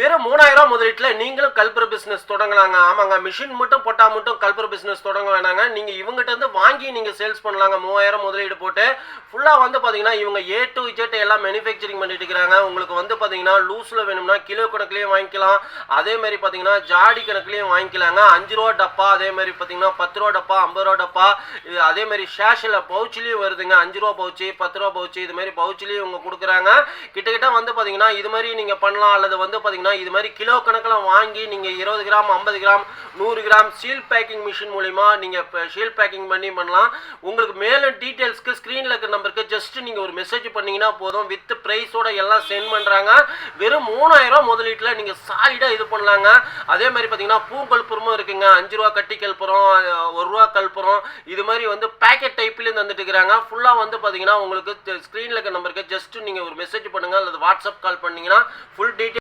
வெறும் மூணாயிரம் முதலீட்டில் நீங்களும் கல்பர் பிஸ்னஸ் தொடங்கலாங்க. ஆமாங்க மிஷின் மட்டும் போட்டால் மட்டும் கல்பர் பிஸ்னஸ் தொடங்க வேணாங்க. நீங்கள் இவங்ககிட்ட இருந்து வாங்கி நீங்கள் சேல்ஸ் பண்ணலாங்க. மூவாயிரம் முதலீடு போட்டு ஃபுல்லாக வந்து பார்த்தீங்கன்னா இவங்க ஏ டு இஜெட் எல்லாம் மேனுஃபேக்சரிங் பண்ணிட்டு இருக்கிறாங்க. உங்களுக்கு வந்து பார்த்தீங்கன்னா லூஸில் வேணும்னா கிலோ கணக்குலேயும் வாங்கிக்கலாம். அதே மாதிரி பார்த்தீங்கன்னா ஜாடி கணக்குலேயும் வாங்கிக்கலாங்க. அஞ்சு ரூபா டப்பா அதே மாதிரி பார்த்தீங்கன்னா பத்து ரூபா டப்பா ஐம்பது ரூபா டப்பா இது அதே மாதிரி ஷேஷில் பவுச்சிலையும் வருதுங்க. அஞ்சு ரூபா பவுச்சு பத்து ரூபா பவுச்சு இது மாதிரி பவுச்சிலையும் இவங்க கொடுக்குறாங்க. கிட்டக்கிட்ட வந்து பார்த்தீங்கன்னா இது மாதிரி நீங்கள் பண்ணலாம். அல்லது வந்து பார்த்தீங்கன்னா பாத்தீங்கன்னா இது மாதிரி கிலோ கணக்கில் வாங்கி நீங்கள் இருபது கிராம் ஐம்பது கிராம் நூறு கிராம் சீல் பேக்கிங் மிஷின் மூலிமா நீங்க ஷீல் பேக்கிங் பண்ணி பண்ணலாம். உங்களுக்கு மேலும் டீட்டெயில்ஸ்க்கு ஸ்க்ரீனில் இருக்கிற நம்பருக்கு ஜஸ்ட் நீங்கள் ஒரு மெசேஜ் பண்ணீங்கன்னா போதும். வித் ப்ரைஸோட எல்லாம் சென்ட் பண்ணுறாங்க வெறும் மூணாயிரம் முதலீட்டில் நீங்கள் சாலிடாக இது பண்ணலாங்க. அதே மாதிரி பார்த்தீங்கன்னா பூங்கல்புரமும் இருக்குங்க. அஞ்சு ரூபா கட்டி கல்புரம் ஒரு ரூபா கல்புரம் இது மாதிரி வந்து பேக்கெட் டைப்லேயும் தந்துட்டு இருக்கிறாங்க. ஃபுல்லாக வந்து பார்த்தீங்கன்னா உங்களுக்கு ஸ்க்ரீனில் இருக்கிற நம்பருக்கு ஜஸ்ட் நீங்கள் ஒரு மெசேஜ் பண்ணுங்கள் அல்லது வாட்ஸ்அப் கால் பண்ணிங்கன்னா ஃபுல் டீட்டெயில்